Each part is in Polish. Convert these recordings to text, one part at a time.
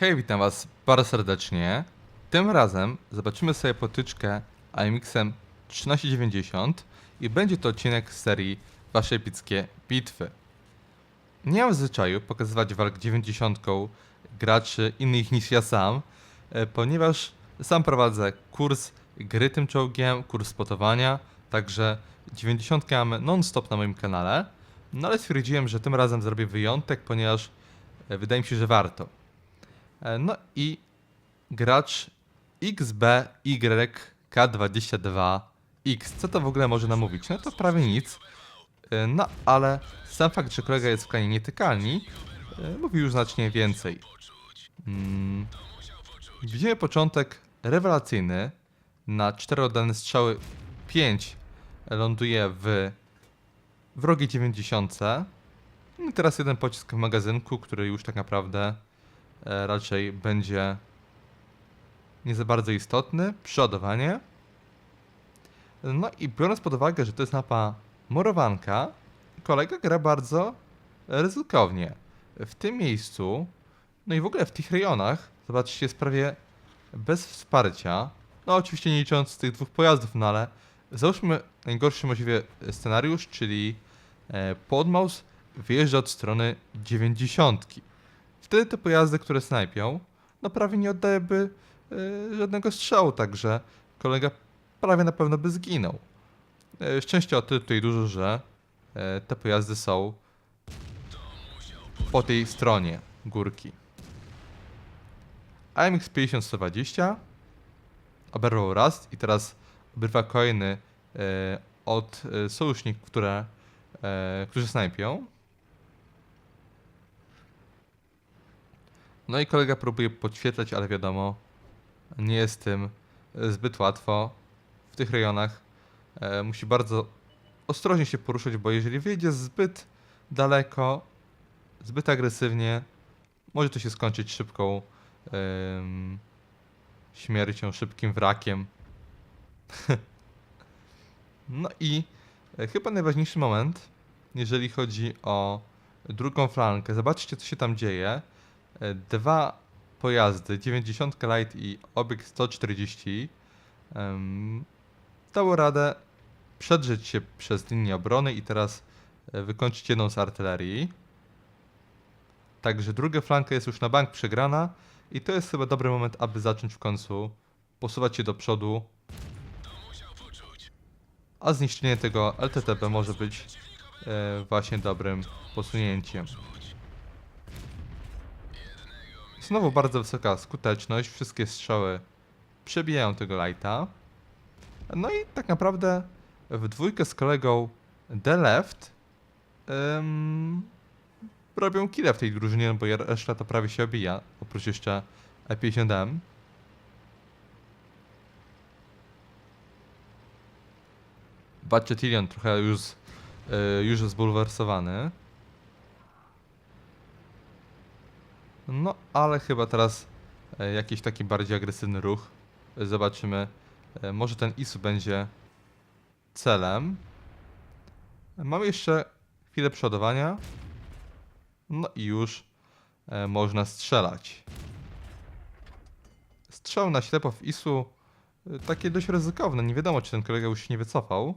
Hej, witam was bardzo serdecznie. Tym razem zobaczymy sobie potyczkę AMX-em 1390 i będzie to odcinek z serii Wasze epickie bitwy. Nie mam zwyczaju pokazywać walk 90 graczy innych niż ja sam, e, ponieważ sam prowadzę kurs gry tym czołgiem, kurs spotowania, także 90 mam non-stop na moim kanale, no ale stwierdziłem, że tym razem zrobię wyjątek, ponieważ e, wydaje mi się, że warto. E, No i gracz XBYK22X. Co to w ogóle może nam mówić? No to prawie nic. E, No ale sam fakt, że kolega jest w klanie nietykalni, e, mówi już znacznie więcej. Mm. Widzimy początek rewelacyjny. Na 4 oddane strzały 5 ląduje w wrogiej 90. No teraz jeden pocisk w magazynku, który już tak naprawdę raczej będzie nie za bardzo istotny. Przeładowanie. No i biorąc pod uwagę, że to jest mapa morowanka, kolega gra bardzo ryzykownie. W tym miejscu, no i w ogóle w tych rejonach, zobaczcie, jest prawie bez wsparcia. No oczywiście nie licząc tych dwóch pojazdów, no ale załóżmy najgorszy możliwy scenariusz, czyli e, Podmaus wyjeżdża od strony 90. Wtedy te pojazdy, które snajpią, no prawie nie oddałyby e, żadnego strzału, także kolega prawie na pewno by zginął. E, szczęścia o tyle tutaj dużo, że e, te pojazdy są po tej stronie górki. AMX 50-120 oberwał raz i teraz obrywa kolejny od sojuszników, które, którzy snajpią. No i kolega próbuje podświetlać, ale wiadomo, nie jest tym e, zbyt łatwo. W tych rejonach e, musi bardzo ostrożnie się poruszać, bo jeżeli wyjdzie zbyt daleko, zbyt agresywnie, może to się skończyć szybką śmiercią, szybkim wrakiem. no i e, chyba najważniejszy moment, jeżeli chodzi o drugą flankę. Zobaczcie, co się tam dzieje. Dwa pojazdy, 90 Light i obieg 140, em, dało radę przedrzeć się przez linię obrony i teraz e, wykończyć jedną z artylerii. Także druga flanka jest już na bank przegrana i to jest chyba dobry moment, aby zacząć w końcu posuwać się do przodu. A zniszczenie tego LTTB może być e, właśnie dobrym posunięciem. Znowu bardzo wysoka skuteczność, wszystkie strzały przebijają tego lighta. No i tak naprawdę w dwójkę z kolegą The Left em, robią kile w tej drużynie, bo reszta to prawie się obija, oprócz jeszcze E50M. Batchetilion trochę już, y, już zbulwersowany. No, ale chyba teraz e, jakiś taki bardziej agresywny ruch. Zobaczymy. E, Może ten ISU będzie celem. Mamy jeszcze chwilę przodowania. No i już e, można strzelać. Strzał na ślepo w ISU takie dość ryzykowne. Nie wiadomo, czy ten kolega już się nie wycofał.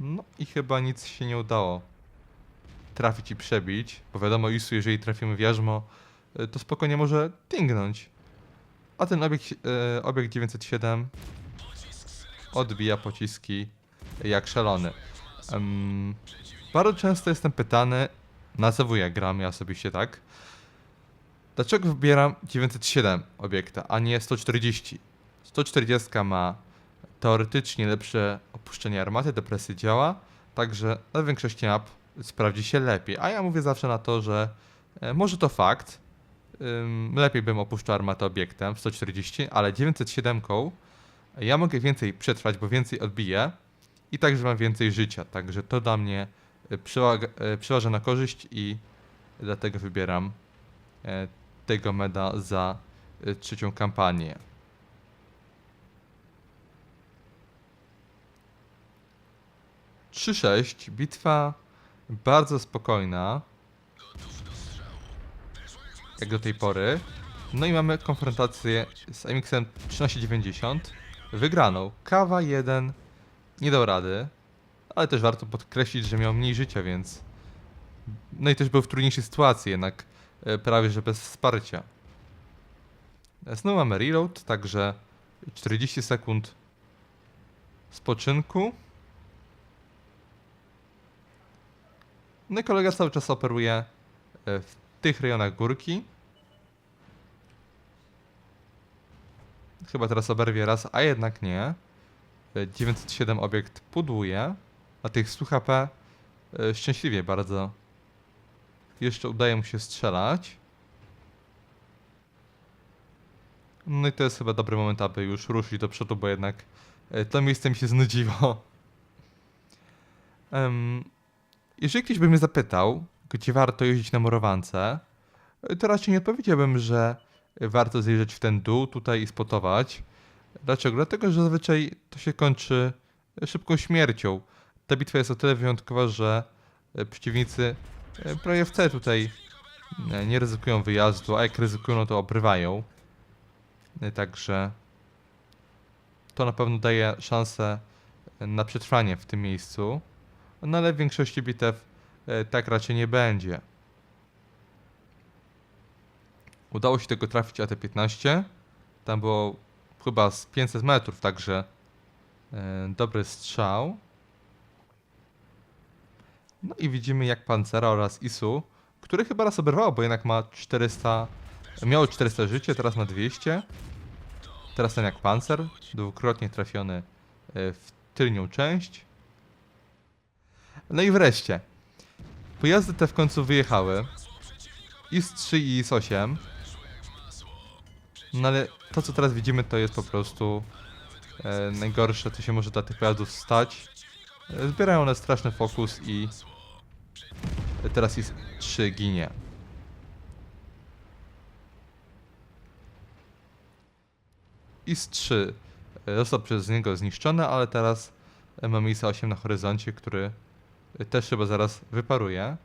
No i chyba nic się nie udało trafić i przebić, bo wiadomo, ISU, jeżeli trafimy w jarzmo, e, to spokojnie może tingnąć. A ten obiekt, e, obiekt 907 odbija pociski jak szalony. Em, bardzo często jestem pytany, na CW ja gram, ja osobiście tak, dlaczego wybieram 907 obiekta, a nie 140? 140 ma teoretycznie lepsze opuszczenie armaty, depresja działa, także na większości map sprawdzi się lepiej. A ja mówię zawsze na to, że e, może to fakt, lepiej bym opuszczał armatę obiektem w 140, ale 907 ja mogę więcej przetrwać, bo więcej odbiję i także mam więcej życia, także to dla mnie e, przewaga, e, przeważa na korzyść i dlatego wybieram tego meda za trzecią kampanię. Trzy sześć, bitwa bardzo spokojna. jak do tej pory. No i mamy konfrontację z MX-em 1390. Wygraną. Kawa 1 nie dał rady, ale też warto podkreślić, że miał mniej życia, więc... No i też był w trudniejszej sytuacji, jednak e, prawie że bez wsparcia. E, Znowu mamy reload, także 40 sekund spoczynku. No i kolega cały czas operuje e, w tych rejonach górki. Chyba teraz oberwie raz, a jednak nie. E, 907 obiekt pudłuje, a tych 100 HP e, szczęśliwie bardzo jeszcze udaje mu się strzelać. No i to jest chyba dobry moment, aby już ruszyć do przodu, bo jednak e, to miejsce mi się znudziło. Jeżeli ktoś by mnie zapytał, gdzie warto jeździć na murowance, e, to raczej nie odpowiedziałbym, że warto zjeżdżać w ten dół tutaj i spotować. Dlaczego? Dlatego, że zazwyczaj to się kończy szybką śmiercią. Ta bitwa jest o tyle wyjątkowa, że e, przeciwnicy e, prawie wcale tutaj e, nie ryzykują wyjazdu, a jak ryzykują, to obrywają. Także to na pewno daje szansę na przetrwanie w tym miejscu. No ale w większości bitew e, tak raczej nie będzie. Udało się tego trafić AT-15. Tam było chyba z 500 metrów, także e, dobry strzał. No i widzimy jak Pancera oraz Isu, który chyba raz oberwał, bo jednak ma 400, miało 400 życia, teraz ma 200. Teraz ten jak Pancer, dwukrotnie trafiony e, w tylnią część. No i wreszcie, pojazdy te w końcu wyjechały. IS-3 i IS-8. No ale to co teraz widzimy to jest po prostu e, najgorsze co się może dla tych pojazdów stać. E, zbierają one straszny fokus i teraz IS-3 ginie. IS-3 e, został przez niego zniszczony, ale teraz e, mamy IS-8 na horyzoncie, który też chyba zaraz wyparuje.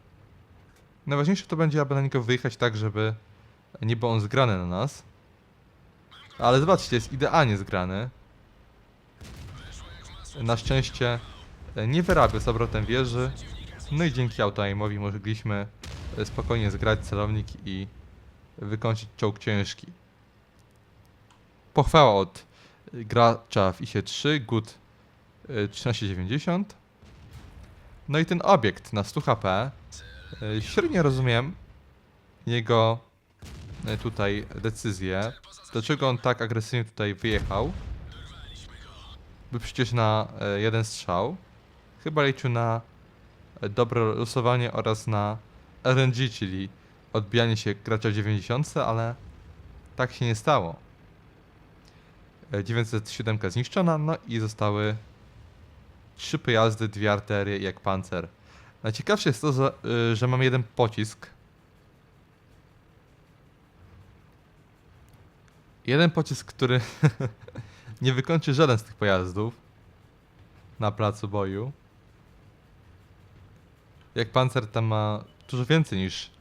Najważniejsze to będzie, aby na niego wyjechać tak, żeby nie był on zgrany na nas. Ale zobaczcie, jest idealnie zgrany. Na szczęście nie wyrabia z obrotem wieży. No i dzięki autoaimowi mogliśmy spokojnie zgrać celownik i wykończyć czołg ciężki. Pochwała od gracza w ISie 3, GUT e, 1390. No i ten obiekt na 100 HP. e, Średnio rozumiem jego e, tutaj decyzję. Dlaczego on tak agresywnie tutaj wyjechał? By przecież na e, jeden strzał. Chyba liczył na dobre losowanie oraz na RNG, czyli odbijanie się gracza w 90, ale tak się nie stało. E, 907 zniszczona, no i zostały trzy pojazdy, dwie arterie i jak pancer. Najciekawsze jest to, że, y, że mam jeden pocisk. Jeden pocisk, który nie wykończy żaden z tych pojazdów na placu boju. Jak pancer tam ma dużo więcej niż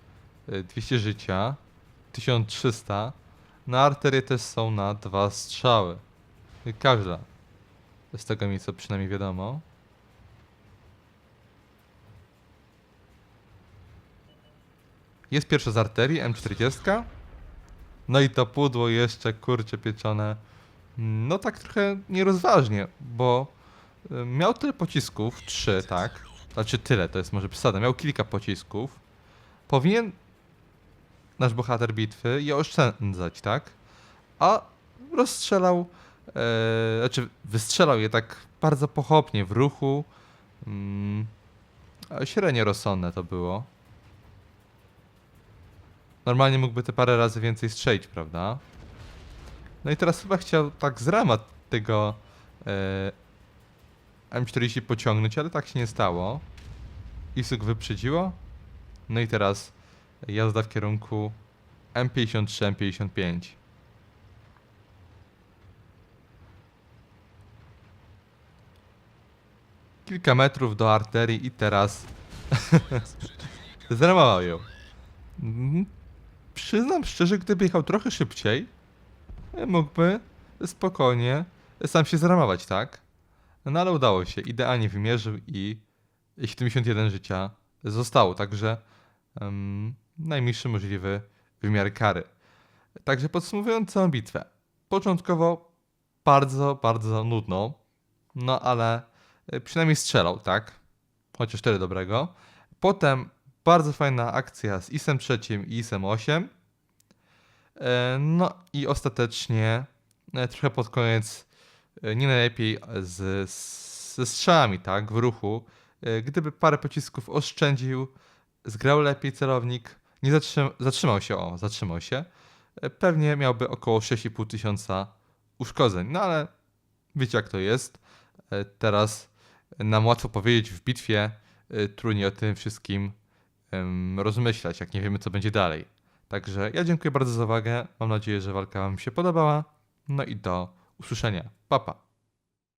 y, 200 życia, 1300. Na arterie też są na dwa strzały. Każda. Z tego mi co przynajmniej wiadomo. Jest pierwsza z arterii, M40. No i to pudło jeszcze, kurcze pieczone. No tak trochę nierozważnie, bo y, miał tyle pocisków, trzy, tak? Znaczy tyle, to jest może przesada. Miał kilka pocisków. Powinien nasz bohater bitwy je oszczędzać, tak? A rozstrzelał, e, znaczy wystrzelał je tak bardzo pochopnie w ruchu. A średnio rozsądne to było. Normalnie mógłby te parę razy więcej strzelić, prawda? No i teraz chyba chciał tak z rama tego e, M40 pociągnąć, ale tak się nie stało. Isuk wyprzedziło. No i teraz jazda w kierunku M53, M55. Kilka metrów do arterii i teraz zramował ją. Przyznam szczerze, gdyby jechał trochę szybciej, e, mógłby spokojnie sam się zramować, tak? No ale udało się, idealnie wymierzył i 71 życia zostało, także em, najmniejszy możliwy wymiar kary. Także podsumowując całą bitwę. Początkowo bardzo, bardzo nudno, no ale e, przynajmniej strzelał, tak? Chociaż tyle dobrego. Potem bardzo fajna akcja z ISem trzecim i ISem 8. E, No i ostatecznie e, trochę pod koniec e, nie najlepiej z, z, ze strzałami, tak, w ruchu. Gdyby parę pocisków oszczędził, zgrał lepiej celownik, nie zatrzym, zatrzymał się, o, zatrzymał się, pewnie miałby około 6,5 tysiąca uszkodzeń. No ale wiecie jak to jest. Teraz nam łatwo powiedzieć w bitwie, trudniej o tym wszystkim rozmyślać, jak nie wiemy co będzie dalej. Także ja dziękuję bardzo za uwagę. Mam nadzieję, że walka Wam się podobała. No i do usłyszenia. Pa, pa.